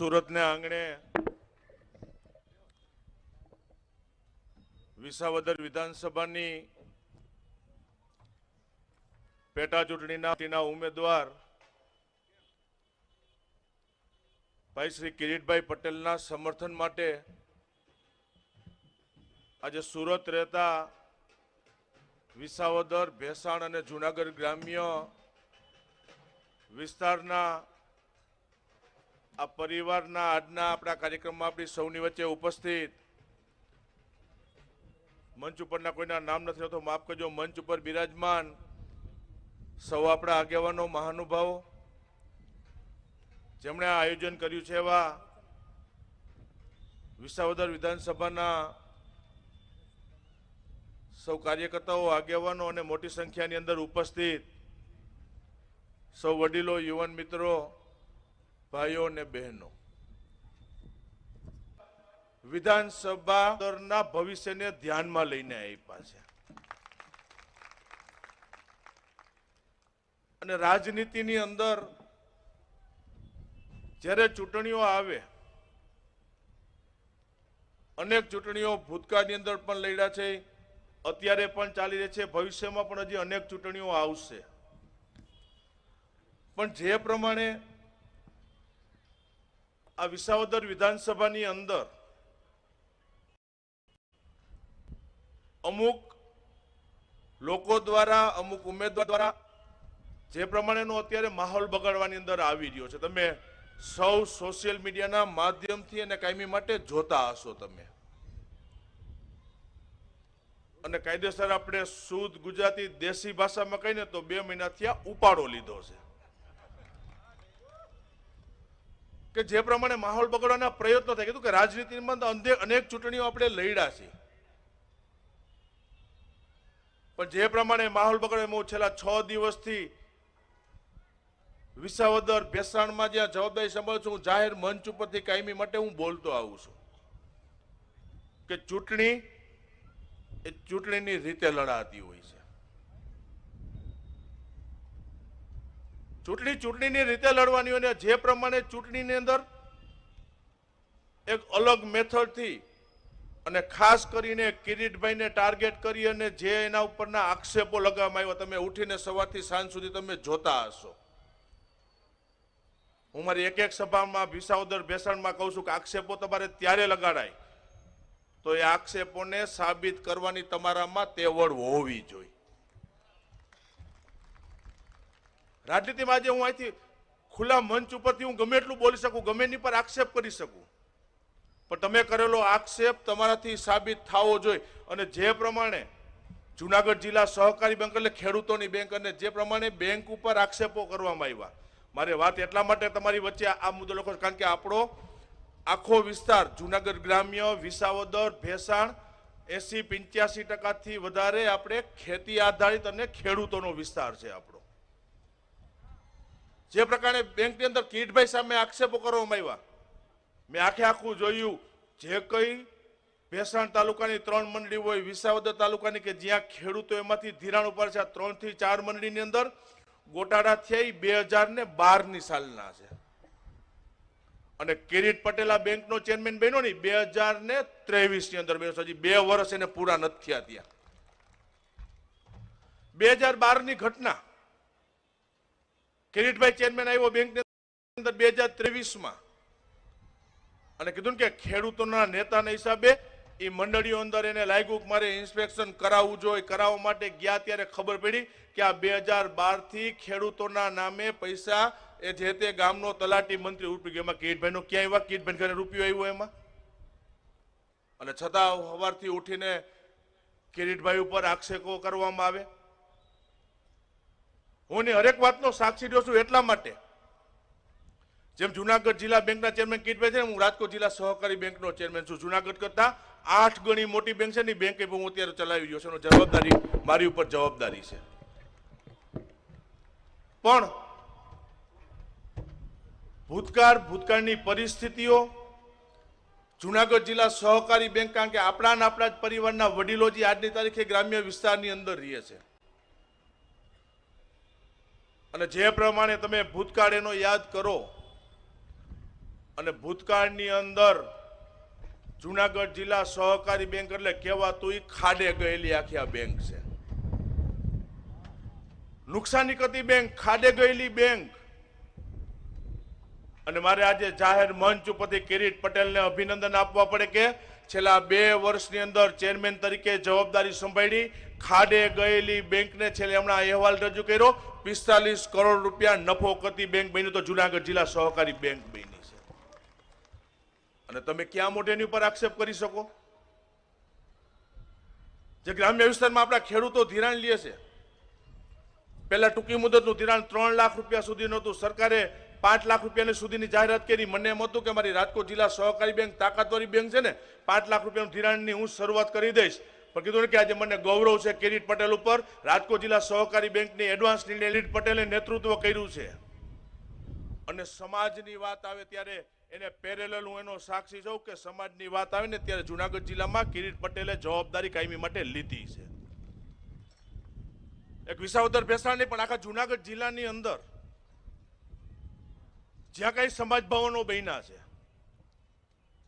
સુરતને આંગણે વિસાવદર વિધાનસભાની પેટા ચૂંટણીના ઉમેદવાર ભાઈ શ્રી કિરીટભાઈ પટેલના સમર્થન માટે આજે સુરત રહેતા વિસાવદર, ભેસાણ અને જુનાગઢ ગ્રામ્ય વિસ્તારના આ પરિવારના આજના આપણા કાર્યક્રમમાં આપણી સૌની વચ્ચે ઉપસ્થિત મંચ ઉપરના કોઈના નામ નથી હોતો, માફ કરજો, મંચ ઉપર બિરાજમાન સૌ આપણા આગેવાનો, મહાનુભાવો, જેમણે આ આયોજન કર્યું છે એવા વિસાવદર વિધાનસભાના સૌ કાર્યકર્તાઓ, આગેવાનો અને મોટી સંખ્યાની અંદર ઉપસ્થિત સૌ વડીલો, યુવાન મિત્રો ભાઈઓ અને બહેનો, વિધાનસભા ભવિષ્યને ધ્યાનમાં લઈને આપ્યા છે. અને રાજનીતિની અંદર જ્યારે ચૂંટણીઓ આવે, અનેક ચૂંટણીઓ ભૂતકાળની અંદર પણ લડ્યા છે, અત્યારે પણ ચાલી રહી છે, ભવિષ્યમાં પણ હજી અનેક ચૂંટણીઓ આવશે. પણ જે પ્રમાણે આ વિસાવદર વિધાનસભાની અંદર અમુક લોકો દ્વારા, અમુક ઉમેદવાર દ્વારા જે પ્રમાણેનો અત્યારે માહોલ બગાડવાની અંદર આવી રહ્યો છે. તમે સૌ સોશિયલ મીડિયાના માધ્યમથી અને કાયમી માટે જોતા હશો તમે. અને કાયદેસર આપણે શુદ્ધ ગુજરાતી દેશી ભાષામાં કહીને તો બે મહિનાથી આ ઉપાડો લીધો છે. કે જે પ્રમાણે માહોલ બગડવાના પ્રયત્નો થાય, કીધું કે રાજનીતિમાં અનેક ચૂંટણીઓ આપણે લડ્યા છે પણ જે પ્રમાણે માહોલ બગડે હું છેલ્લા છ દિવસથી વિસાવદર ભેસાણમાં જ્યાં જવાબદારી સંભાળું છું જાહેર મંચ ઉપરથી કાયમી માટે હું બોલતો આવું છું કે ચૂંટણી એ ચૂંટણીની રીતે લડાતી હોય છે ચૂંટણી ચૂંટણીની રીતે લડવાની હોય જે પ્રમાણે ચૂંટણીની અંદર એક અલગ મેથડથી અને ખાસ કરીને કિરીટભાઈને ટાર્ગેટ કરી અને જે એના ઉપરના આક્ષેપો લગાવવામાં આવ્યા, તમે ઉઠીને સવારથી સાંજ સુધી તમે જોતા હશો. હું મારી એક એક સભામાં વિસાવદર બેસણમાં કહું છું કે આક્ષેપો તમારે ત્યારે લગાડાય. તો એ આક્ષેપોને સાબિત કરવાની તમારામાં તેવડ હોવી જોઈએ. રાજનીતિમાં આજે હું અહીંથી ખુલ્લા મંચ ઉપરથી હું ગમે એટલું બોલી શકું, ગમે એની પર આક્ષેપ કરી શકું. પણ તમે કરેલો આક્ષેપ તમારાથી સાબિત થવો જોઈએ. અને જે પ્રમાણે જુનાગઢ જિલ્લા સહકારી બેંક એટલે ખેડૂતોની બેંક અને જે પ્રમાણે બેંક ઉપર આક્ષેપો કરવામાં આવ્યા. મારે વાત એટલા માટે તમારી વચ્ચે આ મુદ્દો લખો, કારણ કે આપણો આખો વિસ્તાર જુનાગઢ ગ્રામ્ય, વિસાવદર, ભેસાણ, એસી પંચ્યાસી ટકાથી વધારે આપણે ખેતી આધારિત અને ખેડૂતોનો વિસ્તાર છે આપણો. જે પ્રકારે બેંકની અંદર કીટભાઈ સામે આક્ષેપો કરવામાં આવ્યા. મેં આખે આખું જોયું, જે કઈ ભેસાણ તાલુકાની ત્રણ મંડળી હોય, વિસાવદર તાલુકાની કે જ્યાં ખેડૂતો એમાંથી ધિરાણ ઉપર છે, આ ત્રણથી ચાર મંડળીની અંદર ગોટાળા થયા બે હજાર ને બારની સાલના છે. અને કિરીટ પટેલા બેંકનો ચેરમેન બન્યો ને બે હજાર ને ત્રેવીસની અંદર બન્યો. હજી બે વર્ષ એને પૂરા નથી થયા ત્યાં. બે હજાર બારની ઘટના કિરીટભાઈ ચેરમેન આવ્યો બેંકની અંદર બે હજાર ત્રેવીસમાં. અને કીધું કે ખેડૂતોના નેતાના હિસાબે એ મંડળીઓ અંદર એને લાગ્યું મારે ઇન્સ્પેક્શન કરાવવું જોઈએ, કરાવવા માટે ગયા ત્યારે ખબર પડી કે આ બે હજાર બારથી ખેડૂતોના નામે પૈસા એ જે તે ગામનો તલાટી મંત્રી ઉપી ગયો. એમાં કિરીટભાઈનો ક્યાં આવ્યા? કિરીટભાઈ ઘરે રૂપિયો આવ્યો એમાં. અને છતાં સવારથી ઉઠીને કિરીટભાઈ ઉપર આક્ષેપો કરવામાં આવે હું એની હરેક વાતનો સાક્ષી રહ્યો છું એટલા માટે. જેમ જુનાગઢ જિલ્લા બેંકના ચેરમેન કીટભાઈ છે ને હું રાજકોટ જિલ્લા સહકારી બેંકનો ચેરમેન છું. જુનાગઢ કરતાં આઠ ગણી મોટી બેંક છે ને બેંકે હું અત્યારે ચલાવી રહ્યો છું. એનો જવાબદારી મારી ઉપર જવાબદારી છે. પણ ભૂતકાળ, ભૂતકાળની પરિસ્થિતિઓ જુનાગઢ જિલ્લા સહકારી બેંક, કારણ કે આપણા આપણા જ પરિવારના વડીલો જે આજની તારીખે ગ્રામ્ય વિસ્તારની અંદર રહીએ છે. અને જે પ્રમાણે તમે ભૂતકાળ એનો યાદ કરો, અને ભૂતકાળની અંદર જુનાગઢ જિલ્લા સહકારી બેંક એટલે કહેવાતું એ ખાડે ગયેલી આખી આ બેંક છે. નુકસાની કરતી બેંક, ખાડે ગયેલી બેંક. અને મારે આજે જાહેર મંચ ઉપરથી કિરીટ પટેલને અભિનંદન આપવા પડે કે છેલ્લા બે વર્ષની અંદર ચેરમેન તરીકે જવાબદારી સંભાળી ખાડે ગયેલી બેંકને છેલ્લે હમણાં અહેવાલ રજૂ કર્યો. પિસ્તાલીસ કરોડ રૂપિયા નફો કરતી બેંક બની તો જુનાગઢ જિલ્લા સહકારી બેંક બની છે. અને તમે ક્યાં મોઢે એની ઉપર આક્ષેપ કરી શકો? જે ગ્રામ્ય વિસ્તારમાં આપણા ખેડૂતો ધિરાણ લે છે. પહેલા ટૂંકી મુદતનું ધિરાણ ત્રણ લાખ રૂપિયા સુધી નહોતું. સરકારે પાંચ લાખ રૂપિયાની સુધીની જાહેરાત કરી. મને એમ હતું કે મારી રાજકોટ જિલ્લા સહકારી બેંક તાકાતવારી બેંક છે ને, પાંચ લાખ રૂપિયાનું ધિરાણની હું શરૂઆત કરી દઈશ. પણ કીધું કે આજે મને ગૌરવ છે કિરીટ પટેલ ઉપર. રાજકોટ જિલ્લા સહકારી બેંકની એડવાન્સ નિર્ણય કિરીટ પટેલે નેતૃત્વ કર્યું છે. અને સમાજની વાત આવે ત્યારે એને પેરેલલ હું એનો સાક્ષી છું કે સમાજની વાત આવે ને ત્યારે જુનાગઢ જિલ્લામાં કિરીટ પટેલે જવાબદારી કાયમી માટે લીધી છે. એક વિસાવદર ભેસાણ નહીં પણ આખા જુનાગઢ જિલ્લાની અંદર જ્યાં કઈ સમાજ ભવનો બન્યા છે.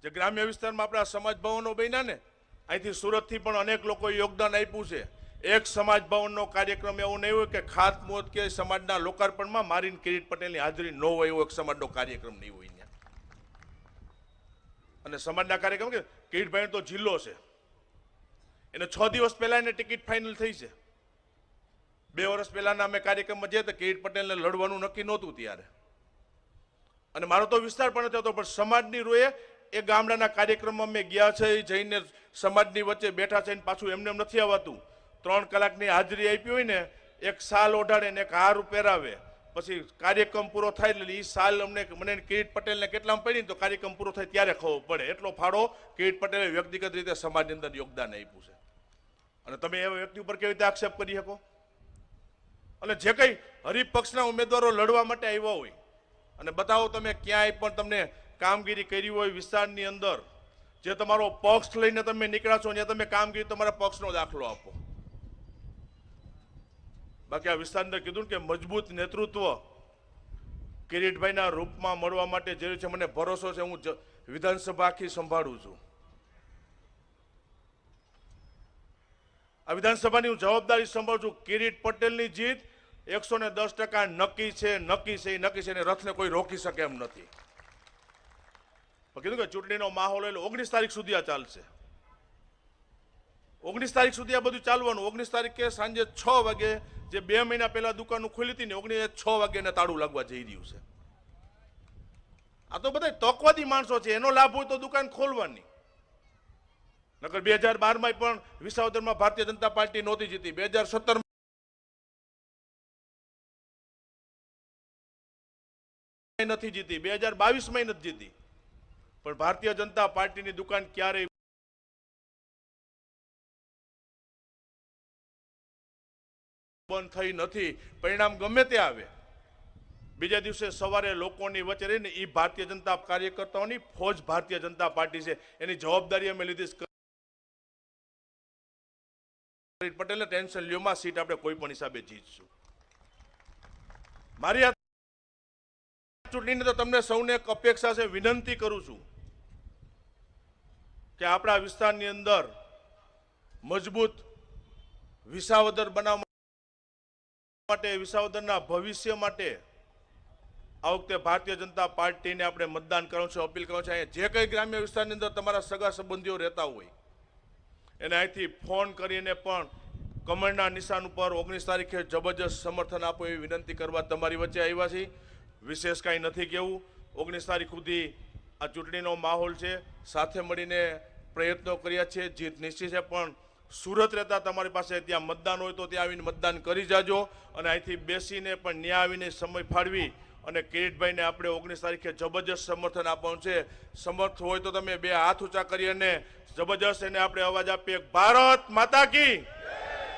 જે ગ્રામ્ય વિસ્તારમાં આપણા સમાજ ભવનો બન્યા ને અહીંથી સુરતથી પણ અનેક લોકોએ યોગદાન આપ્યું છે. એક સમાજ ભવનનો કાર્યક્રમ એવો નહીં હોય કે ખાતમુહૂર્ત કે સમાજના લોકાર્પણમાં મારીને કિરીટ પટેલની હાજરી ન હોય એવો એક સમાજનો કાર્યક્રમ નહીં હોય ત્યાં અને સમાજના કાર્યક્રમ કે કિરીટભાઈ તો જિલ્લો છે. એને છ દિવસ પહેલા એને ટિકિટ ફાઇનલ થઈ છે. બે વર્ષ પહેલાના અમે કાર્યક્રમમાં જઈએ તો કિરીટ પટેલને લડવાનું નક્કી નહોતું ત્યારે. અને મારો તો વિસ્તાર પણ હતો, પણ સમાજની રોએ એ ગામડાના કાર્યક્રમમાં મેં ગયા છે, જઈને સમાજની વચ્ચે બેઠા છે ને પાછું એમને એમ નથી આવતું. ત્રણ કલાકની હાજરી આપી હોય ને, એક સાલ ઓઢાડે ને એક હાર પહેરાવે. પછી કાર્યક્રમ પૂરો થાય એટલે એ સાલ અમને મને કિરીટ પટેલને કેટલામાં પડી તો કાર્યક્રમ પૂરો થાય ત્યારે ખબર પડે. એટલો ફાળો કિરીટ પટેલે વ્યક્તિગત રીતે સમાજની અંદર યોગદાન આપ્યું છે. અને તમે એવા વ્યક્તિ ઉપર કેવી રીતે આક્ષેપ કરી શકો? અને જે કંઈ હરિપક્ષના ઉમેદવારો લડવા માટે આવ્યા હોય, અને બતાવો તમે ક્યાંય પણ તમને કામગીરી કરી હોય વિસ્તારની અંદર જે તમારો પક્ષ લઈને તમે નીકળ્યા છો ત્યાં તમે કામગીરી તમારા પક્ષનો દાખલો આપો. બાકી આ વિસ્તારની કીધું ને કે મજબૂત નેતૃત્વ કિરીટભાઈના રૂપમાં મળવા માટે જે છે. મને ભરોસો છે, હું વિધાનસભા આખી સંભાળું છું. આ વિધાનસભાની હું જવાબદારી સંભાળું છું. કિરીટ પટેલની જીત એકસો ને દસ ટકા નક્કી છે નક્કી છે નક્કી છે અને રથને કોઈ રોકી શકે એમ નથી. કીધું કે ચૂંટણીનો માહોલ એટલે ઓગણીસ તારીખ સુધી આ ચાલશે. ઓગણીસ તારીખ સુધી આ બધું ચાલવાનું. ઓગણીસ તારીખે સાંજે છ વાગે જે બે મહિના પહેલા દુકાનું ખુલી હતી ને ઓગણીસ છ વાગે એને તાળું લાગવા જઈ રહ્યું છે. આ તો બધા તકવાદી માણસો છે. એનો લાભ હોય તો દુકાન ખોલવાની. નકર બે હજાર બારમાં પણ વિસાવદરમાં ભારતીય જનતા પાર્ટી નહોતી જીતી. બે હજાર સત્તર નથી જીતી. બે હજાર બાવીસમાં નથી જીતી. પણ ભારતીય જનતા પાર્ટીની દુકાન ક્યારેય બંધ થઈ નથી. પરિણામ ગમે તે આવે. બીજા દિવસે સવારે લોકોની વચ્ચે રહીને એ ભારતીય જનતા કાર્યકર્તાઓની ફોજ ભારતીય જનતા પાર્ટી છે. એની જવાબદારી અમે લીધી. પટેલને ટેન્શન લ્યોમાં સીટ આપણે કોઈ પણ હિસાબે જીતશું. મારી આ ચૂંટણીની તો તમને સૌને એક અપેક્ષા છે, વિનંતી કરું છું. કે આપણા વિસ્તારની અંદર મજબૂત વિસાવદર બનાવવા માટે, વિસાવદરના ભવિષ્ય માટે આ વખતે ભારતીય જનતા પાર્ટીને આપણે મતદાન કરવાનું છે, અપીલ કરવાનું છે. અહીંયા જે કંઈ ગ્રામ્ય વિસ્તારની અંદર તમારા સગા સંબંધીઓ રહેતા હોય, એને અહીંથી ફોન કરીને પણ કમળના નિશાન ઉપર ઓગણીસ તારીખે જબરજસ્ત સમર્થન આપો એવી વિનંતી કરવા તમારી વચ્ચે આવ્યા છીએ. વિશેષ કાંઈ નથી કહેવું. ઓગણીસ તારીખ સુધી આ ચૂંટણીનો માહોલ છે. સાથે મળીને પ્રયત્નો કર્યા છે. જીત નિશ્ચિત છે, પણ સુરત રહેતા તમારી પાસે ત્યાં મતદાન હોય તો ત્યાં આવીને મતદાન કરી જાજો અને અહીંથી બેસીને પણ ન્યા આવીને સમય ફાળવી અને કિરીટભાઈને આપણે ઓગણીસ તારીખે જબરજસ્ત સમર્થન આપવાનું છે. સમર્થ હોય તો તમે બે હાથ ઊંચા કરી અને જબરજસ્ત એને આપણે અવાજ આપીએ. ભારત માતા કી!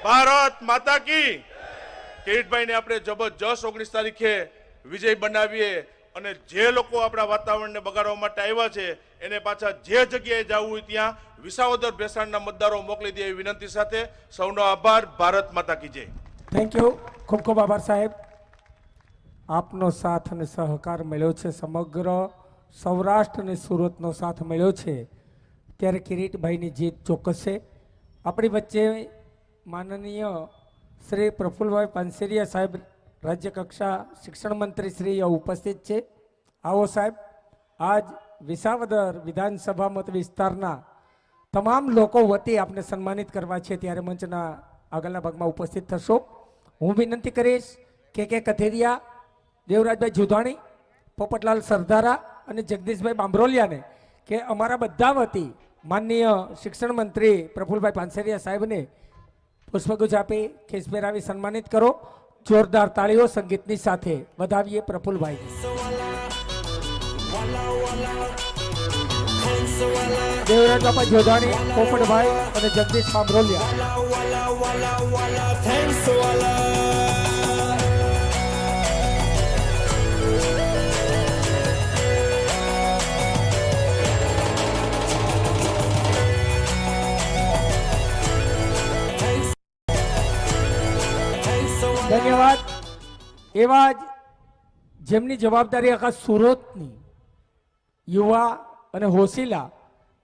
ભારત માતા કી! કિરીટભાઈને આપણે જબરજસ્ત ઓગણીસ તારીખે વિજય બનાવીએ. અને જે લોકો આપણા વાતાવરણને બગાડવા માટે આવ્યા છે, એને પાછા જે જગ્યાએ જવું હોય ત્યાં વિસાવદર ભેસાણના મતદારો મોકલી દે વિનંતી સાથે સૌનો આભાર, ભારત માતા કી જય. થેન્ક યુ ખૂબ ખૂબ આભાર, સાહેબ. આપનો સાથ અને સહકાર મળ્યો છે સમગ્ર સૌરાષ્ટ્ર અને સુરતનો સાથ મળ્યો છે. ત્યારે કિરીટભાઈની જીત ચોક્કસ છે. આપણી વચ્ચે માનનીય શ્રી પ્રફુલ્લભાઈ પાનસેરિયા સાહેબ રાજ્ય કક્ષા શિક્ષણ મંત્રી શ્રી ઉપસ્થિત છે. આવો સાહેબ, આજ વિસાવદર વિધાનસભા મત વિસ્તારના તમામ લોકો વતી આપને સન્માનિત કરવા છે ત્યારે મંચના આગળના ભાગમાં ઉપસ્થિત થશો. હું વિનંતી કરીશ કે કે કથેરિયા, દેવરાજભાઈ જુધાણી, પોપટલાલ સરદારા અને જગદીશભાઈ બાંભરોલિયાને કે અમારા બધા વતી માનનીય શિક્ષણ મંત્રી પ્રફુલભાઈ પાનસેરિયા સાહેબને પુષ્પગુચ્છ આપી ખેસ પહેરાવી સન્માનિત કરો. જોરદાર તાળીઓ સંગીતની સાથે વધાવીએ પ્રફુલભાઈ. દેવરાજ બાપા જોધાણી પોપટભાઈ અને જગદીશ બાંભરોલિયા ધન્યવાદ. એવા જ જેમની જવાબદારી આખા સુરતની યુવા અને હોશીલા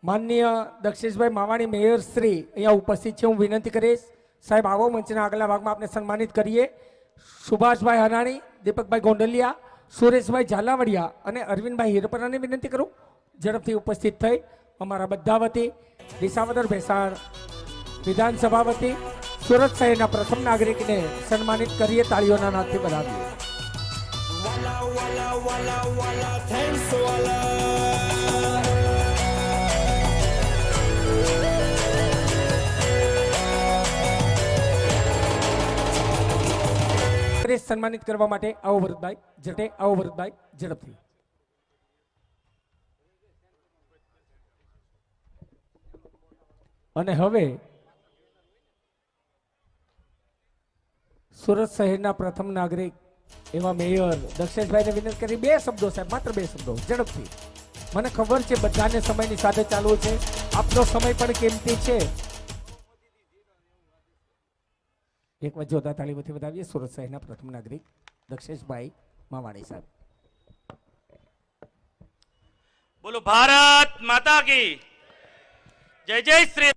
માનનીય દક્ષેશભાઈ માવાણી મેયર શ્રી અહીંયા ઉપસ્થિત છે. હું વિનંતી કરીશ, સાહેબ, આવો મંચના આગલા ભાગમાં આપણે સન્માનિત કરીએ. સુભાષભાઈ હરાણી દીપકભાઈ ગોંડલિયા, સુરેશભાઈ ઝાલાવડિયા અને અરવિંદભાઈ હિરપરાને વિનંતી કરું. ઝડપથી ઉપસ્થિત થઈ અમારા બધા વતી દિશાવદર ભેસાણ વિધાનસભા વતી સુરત શહેરના પ્રથમ નાગરિકને સન્માનિત કરીએ તાળીઓના નાદથી બનાવીએ સન્માનિત કરવા માટે આવો ભરતભાઈ, જટે આવો ભરતભાઈ ઝડપથી. અને હવે સુરત શહેરના પ્રથમ નાગરિક એવા મેયર દક્ષેશભાઈને વિનંતી કરી, બે શબ્દો સાહેબ, માત્ર બે શબ્દો, ઝડપથી. મને ખબર છે બધાને સમયની સાથે ચાલવું છે. આપનો સમય પણ કિંમતી છે. એક વાર જોતા તાળીઓથી વધાવીએ, સુરત શહેરના પ્રથમ નાગરિક દક્ષેશભાઈ માવાણી સાહેબ. બોલો, ભારત માતા કી જય જય શ્રી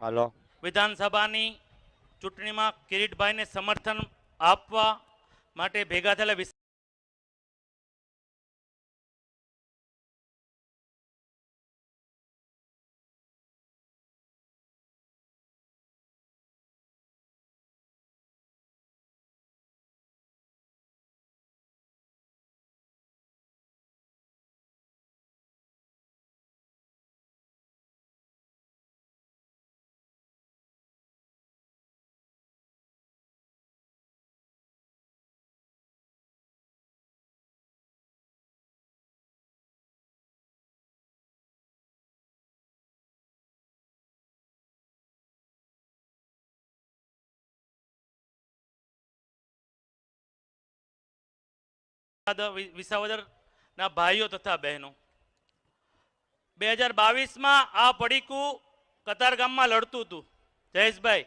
હાલો. વિધાનસભાની ચૂંટણીમાં કિરીટભાઈને સમર્થન આપવા માટે ભેગા થયેલા વિસાવદરના ભાઈઓ તથા બહેનો. બે હજાર બાવીસમાં આ પડીકું કતારગામમાં લડતું હતું. જયેશભાઈ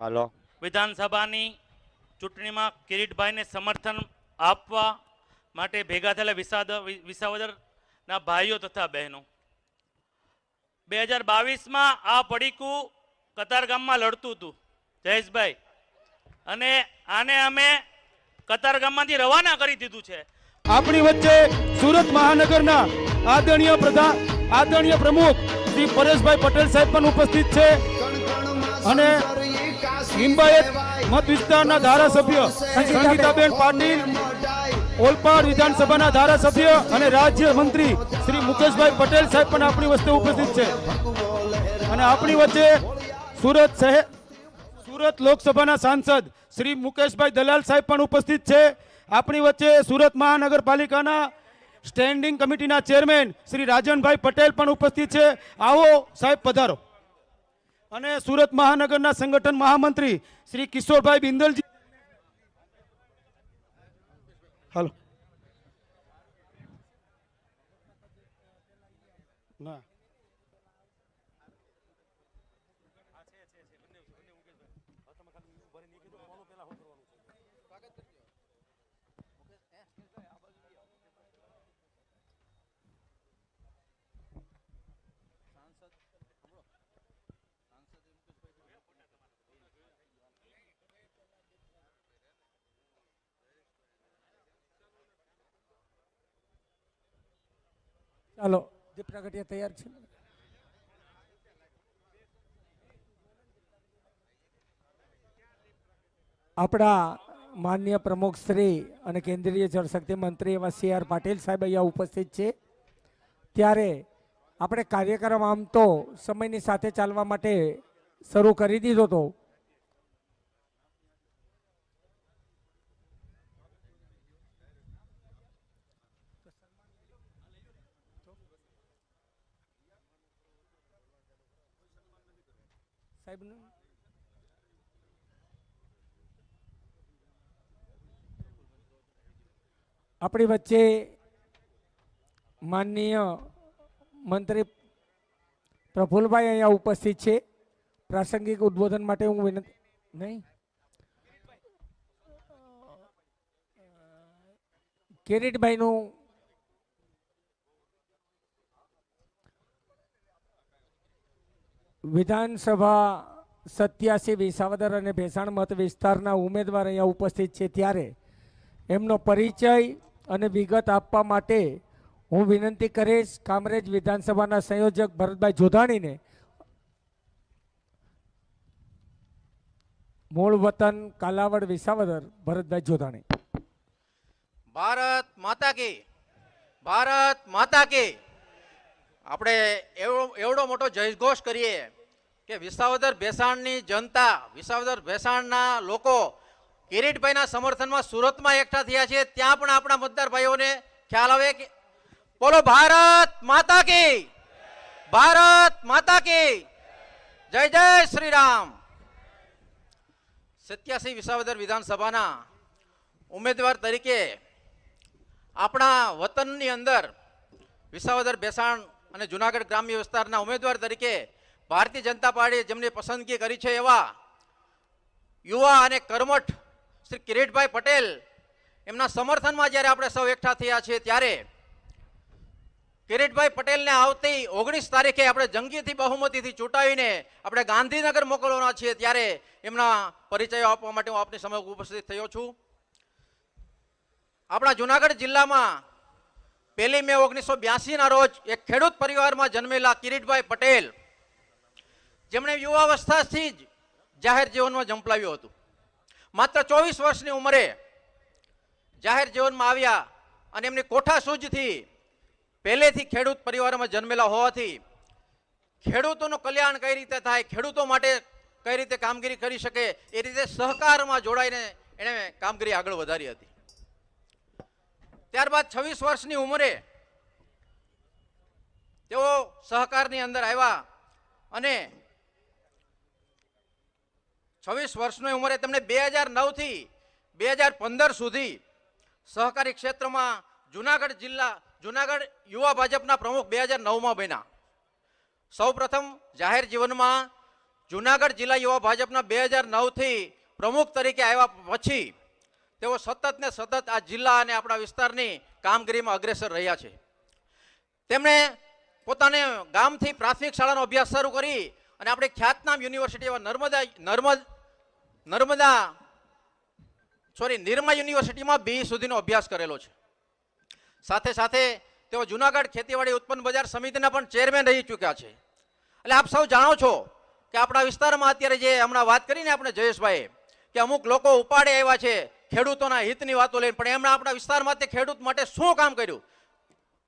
હાલો. વિધાનસભાની ચૂંટણીમાં કિરીટભાઈને સમર્થન આપવા માટે ભેગા થયેલા વિસાદ વિસાવદરના ભાઈઓ તથા બહેનો. બે હજાર બાવીસમાં આ પડીકું કતારગામમાં લડતું હતું. જયેશભાઈ. અને આને અમે કતારગામમાંથી રવાના કરી દીધું છે. આપણી વચ્ચે સુરત મહાનગરના આદરણીય પ્રધાન આદરણીય પ્રમુખ શ્રી પરેશભાઈ પટેલ સાહેબ પણ ઉપસ્થિત છે. અને લિંબાયત મત વિસ્તારના ધારાસભ્ય સંગીતાબેન પાટીલ, ઓલપાડ વિધાનસભાના ધારાસભ્ય અને રાજ્ય મંત્રી શ્રી મુકેશભાઈ પટેલ સાહેબ પણ આપણી વચ્ચે ઉપસ્થિત છે. અને આપણી વચ્ચે સુરત શહેર, સુરત લોકસભાના સાંસદ શ્રી મુકેશભાઈ દલાલ સાહેબ પણ ઉપસ્થિત છે. આપણી વચ્ચે સુરત મહાનગરપાલિકાના સ્ટેન્ડિંગ કમિટીના ચેરમેન શ્રી રાજનભાઈ પટેલ પણ ઉપસ્થિત છે. આવો સાહેબ પધારો. અને સુરત મહાનગરના સંગઠન મહામંત્રી શ્રી કિશોરભાઈ બિંદલજી. હાલો. ચાલો. દીપ પ્રગટિયા તૈયાર છે. આપણા માન્ય પ્રમુખ શ્રી અને કેન્દ્રીય જળશક્તિ મંત્રી એવા સી આર પાટીલ સાહેબ અહીંયા ઉપસ્થિત છે. ત્યારે આપણે કાર્યક્રમ આમ તો સમયની સાથે ચાલવા માટે શરૂ કરી દીધો હતો સાહેબનું આપણી વચ્ચે માનનીય મંત્રી પ્રફુલભાઈ અહીંયા ઉપસ્થિત છે. પ્રાસંગિક ઉદ્બોધન માટે હું વિનંતી નહીં? કિરીટભાઈનું વિધાનસભા સત્યાસી વિસાવદર અને ભેસાણ મત વિસ્તારના ઉમેદવાર અહીંયા ઉપસ્થિત છે ત્યારે એમનો પરિચય અને વિગત આપવા માટે હું વિનંતી કરીશ કામરેજ વિધાનસભાના સંયોજક ભરતભાઈ જોધાણીને મૂળ વતન કાલાવડ વિસાવદર ભરતભાઈ જોધાણી. ભારત માતા કે, ભારત માતા કી. આપણે એવો એવડો મોટો જયઘોષ કરીએ કે વિસાવદર ભેસાણની જનતા, વિસાવદર ભેસાણના લોકો કિરીટભાઈના સમર્થનમાં સુરતમાં એકઠા થયા છે. ત્યાં પણ આપણા મતદાર ભાઈઓને ખ્યાલ આવે કે બોલો, ભારત માતા કી! ભારત માતા કી! જય જય શ્રી રામ સત્યાસી વિસાવદર વિધાનસભાના ઉમેદવાર તરીકે આપણા વતનની અંદર વિસાવદર બેસાણ અને જુનાગઢ ગ્રામ્ય વિસ્તારના ઉમેદવાર તરીકે ભારતીય જનતા પાર્ટીએ જેમની પસંદગી કરી છે એવા યુવા અને કર્મઠ શ્રી કિરીટભાઈ પટેલ, એમના સમર્થનમાં જ્યારે આપણે સૌ એકઠા થયા છીએ ત્યારે કિરીટભાઈ પટેલને આવતી ઓગણીસ તારીખે આપણે જંગીથી બહુમતીથી ચૂંટાવીને આપણે ગાંધીનગર મોકલવાના છીએ ત્યારે એમના પરિચયો આપવા માટે હું આપની સમય ઉપસ્થિત થયો છું. આપણા જુનાગઢ જિલ્લામાં પહેલી મે ઓગણીસો બ્યાસીના રોજ એક ખેડૂત પરિવારમાં જન્મેલા કિરીટભાઈ પટેલ જેમણે યુવાવસ્થાથી જ જાહેર જીવનમાં ઝંપલાવ્યું હતું. માત્ર ચોવીસ વર્ષની ઉંમરે જાહેર જીવનમાં આવ્યા અને એમની કોઠા સૂજથી પહેલેથી ખેડૂત પરિવારમાં જન્મેલા હોવાથી ખેડૂતોનું કલ્યાણ કઈ રીતે થાય, ખેડૂતો માટે કઈ રીતે કામગીરી કરી શકે, એ રીતે સહકારમાં જોડાઈને એણે કામગીરી આગળ વધારી હતી. ત્યારબાદ છવ્વીસ વર્ષની ઉંમરે તેઓ સહકારની અંદર આવ્યા અને છવ્વીસ વર્ષની ઉંમરે તેમણે બે હજાર નવથી બે હજાર પંદર સુધી સહકારી ક્ષેત્રમાં જુનાગઢ જિલ્લા, જુનાગઢ યુવા ભાજપના પ્રમુખ બે હજાર નવમાં બન્યા. સૌ પ્રથમ જાહેર જીવનમાં જુનાગઢ જિલ્લા યુવા ભાજપના બે હજાર નવથી પ્રમુખ તરીકે આવ્યા પછી તેઓ સતત ને સતત આ જિલ્લા અને આપણા વિસ્તારની કામગીરીમાં અગ્રેસર રહ્યા છે. તેમણે પોતાને ગામથી પ્રાથમિક શાળાનો અભ્યાસ શરૂ કરી અને આપણે ખ્યાતનામ યુનિવર્સિટી એવા નર્મદા, નર્મદ, નર્મદા, સોરી, નિર્મા યુનિવર્સિટીમાં બી સુધીનો અભ્યાસ કરેલો છે. સાથે સાથે તેઓ જુનાગઢ ખેતીવાડી ઉત્પન્ન બજાર સમિતિના પણ ચેરમેન રહી ચૂક્યા છે. એટલે આપ સૌ જાણો છો કે આપણા વિસ્તારમાં અત્યારે જે હમણાં વાત કરીને આપણે જયેશભાઈ કે અમુક લોકો ઉપાડે આવ્યા છે ખેડૂતોના હિતની વાતો લઈને, પણ એમણે આપણા વિસ્તારમાં તે ખેડૂત માટે શું કામ કર્યું?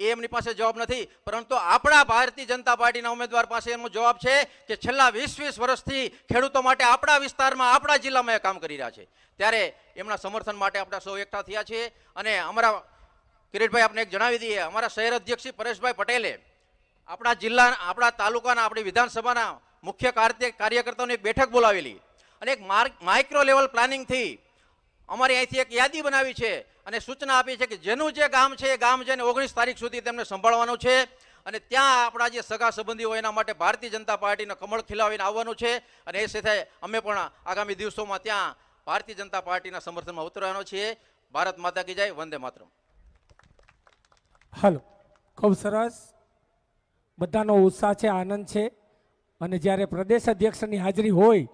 એ એમની પાસે જવાબ નથી, પરંતુ આપણા ભારતીય જનતા પાર્ટીના ઉમેદવાર પાસે એનો જવાબ છે કે છેલ્લા વીસ વીસ વર્ષથી ખેડૂતો માટે આપણા વિસ્તારમાં, આપણા જિલ્લામાં એ કામ કરી રહ્યા છે. ત્યારે એમના સમર્થન માટે આપણે સૌ એકઠા થયા છીએ અને અમારા કિરીટભાઈ આપણે એક જણાવી દઈએ, અમારા શહેર અધ્યક્ષ શ્રી પરેશભાઈ પટેલે આપણા જિલ્લા આપણા તાલુકાના, આપણી વિધાનસભાના મુખ્ય કાર્ય કાર્યકર્તાઓની એક બેઠક બોલાવેલી. અને એક માઇક્રો લેવલ પ્લાનિંગથી અમારી અહીંથી એક યાદી બનાવી છે અને સૂચના આપી છે કે જેનું જે ગામ છે એ ગામ છે ને ઓગણીસ તારીખ સુધી તેમને સંભાળવાનું છે અને ત્યાં આપણા જે સગા સંબંધીઓ એના માટે ભારતીય જનતા પાર્ટીને કમળ ખીલાવીને આવવાનું છે અને એ સાથે અમે પણ આગામી દિવસોમાં ત્યાં ભારતીય જનતા પાર્ટીના સમર્થનમાં ઉતરવાનો છીએ. ભારત માતા કી જાય, વંદે માતરમ. હાલો, ખૂબ સરસ. બધાનો ઉત્સાહ છે, આનંદ છે. અને જ્યારે પ્રદેશ અધ્યક્ષની હાજરી હોય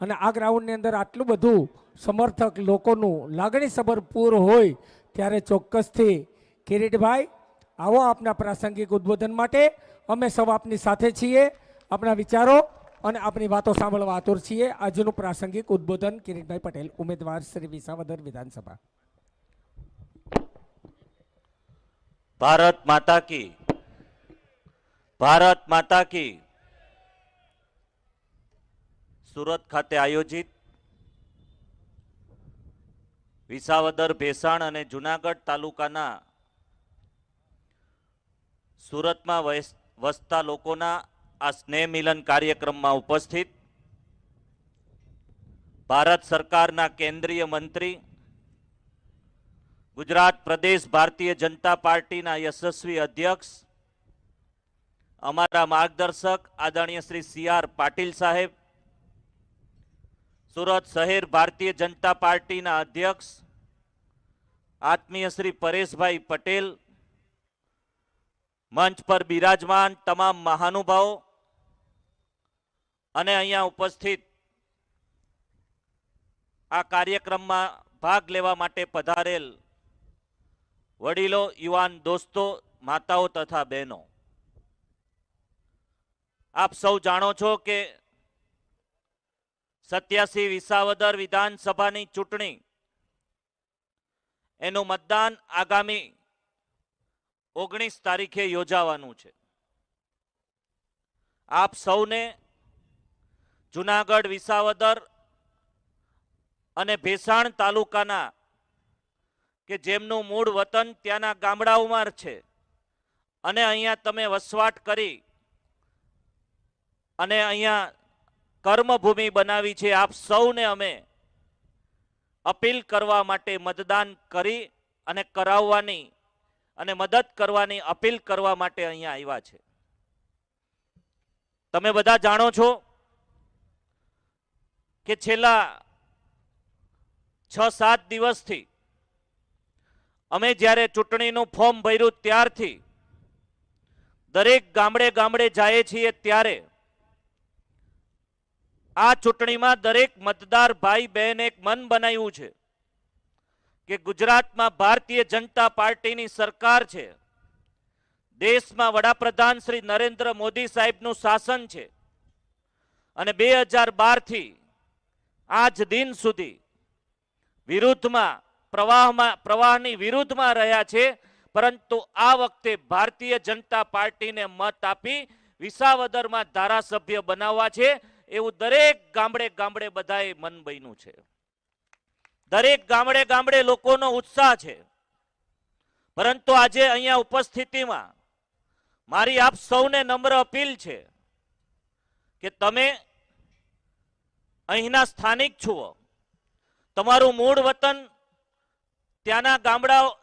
અને આ ગ્રાઉન્ડની અંદર આટલું બધું સમર્થક લોકોનું લાગણીસભર પૂર હોય ત્યારે ચોક્કસથી કિરીટભાઈ, આવો આપના પ્રાસંગિક ઉદ્બોધન માટે. અમે સૌ આપની સાથે છીએ, આપણા વિચારો અને આપણી વાતો સાંભળવા આતુર છીએ. આજનું પ્રાસંગિક ઉદ્બોધન કિરીટભાઈ પટેલ, ઉમેદવાર શ્રી વિસાવદર વિધાનસભા. ભારત માતા કી. ભારત માતા કી. સુરત ખાતે આયોજિત વિસાવદર, ભેસાણ અને જુનાગઢ તાલુકાના સુરતમાં વસતા લોકોના આ સ્નેહ મિલન કાર્યક્રમમાં ઉપસ્થિત ભારત સરકારના કેન્દ્રીય મંત્રી, ગુજરાત પ્રદેશ ભારતીય જનતા પાર્ટીના યશસ્વી અધ્યક્ષ, અમારા માર્ગદર્શક આદરણીય શ્રી સી પાટીલ સાહેબ સુરત શહેર ભારતીય જનતા પાર્ટીના અધ્યક્ષ આત્મીય શ્રી પરેશભાઈ પટેલ, મંચ પર બિરાજમાન તમામ મહાનુભાવો અને અહીંયા ઉપસ્થિત આ કાર્યક્રમમાં ભાગ લેવા માટે પધારેલ વડીલો, યુવાન દોસ્તો, માતાઓ તથા બહેનો. આપ સૌ જાણો છો કે સત્યાસી વિસાવદર વિધાનસભાની ચૂંટણી. એનું મતદાન આગામી ઓગણીસ તારીખે યોજાવાનું છે. આપ સૌને જુનાગઢ, વિસાવદર અને ભેસાણ તાલુકાના કે જેમનું મૂળ વતન ત્યાંના ગામડાઓમાં છે અને અહીંયા તમે વસવાટ કરી અને અહીંયા કર્મભૂમિ બનાવી છે. આપ સૌને અમે અપીલ કરવા માટે મતદાન કરી અને કરાવવાની અને મદદ કરવાની અપીલ કરવા માટે અહીંયા આવ્યા છે. તમે બધા જાણો છો કે છેલ્લા છ સાત દિવસથી અમે જ્યારે ચૂંટણીનું ફોર્મ ભર્યું ત્યારથી દરેક ગામડે ગામડે જઈએ છીએ ત્યારે આ ચૂંટણીમાં દરેક મતદાર ભાઈ બહેન એક મન બનાવ્યું છે કે ગુજરાતમાં ભારતીય જનતા પાર્ટીની સરકાર છે. દેશમાં વડાપ્રધાન શ્રી નરેન્દ્ર મોદી સાહેબનું શાસન છે. અને બે હજાર બારથી આજ દિન સુધી વિરુદ્ધમાં, પ્રવાહમાં, પ્રવાહની વિરુદ્ધમાં રહ્યા છે. પરંતુ આ વખતે ભારતીય જનતા પાર્ટીને મત આપી વિસાવદરમાં ધારાસભ્ય બનાવવા છે. એવું દરેક ગામડે ગામડે બધાએ મન બન્યું છે. દરેક ગામડે ગામડે લોકોનો ઉત્સાહ છે. પરંતુ આજે અહીંયા ઉપસ્થિતિમાં મારી આપ સૌને નમ્ર અપીલ છે કે તમે અહીંના સ્થાનિક છો તમારું મૂળ વતન ત્યાંના ગામડાઓ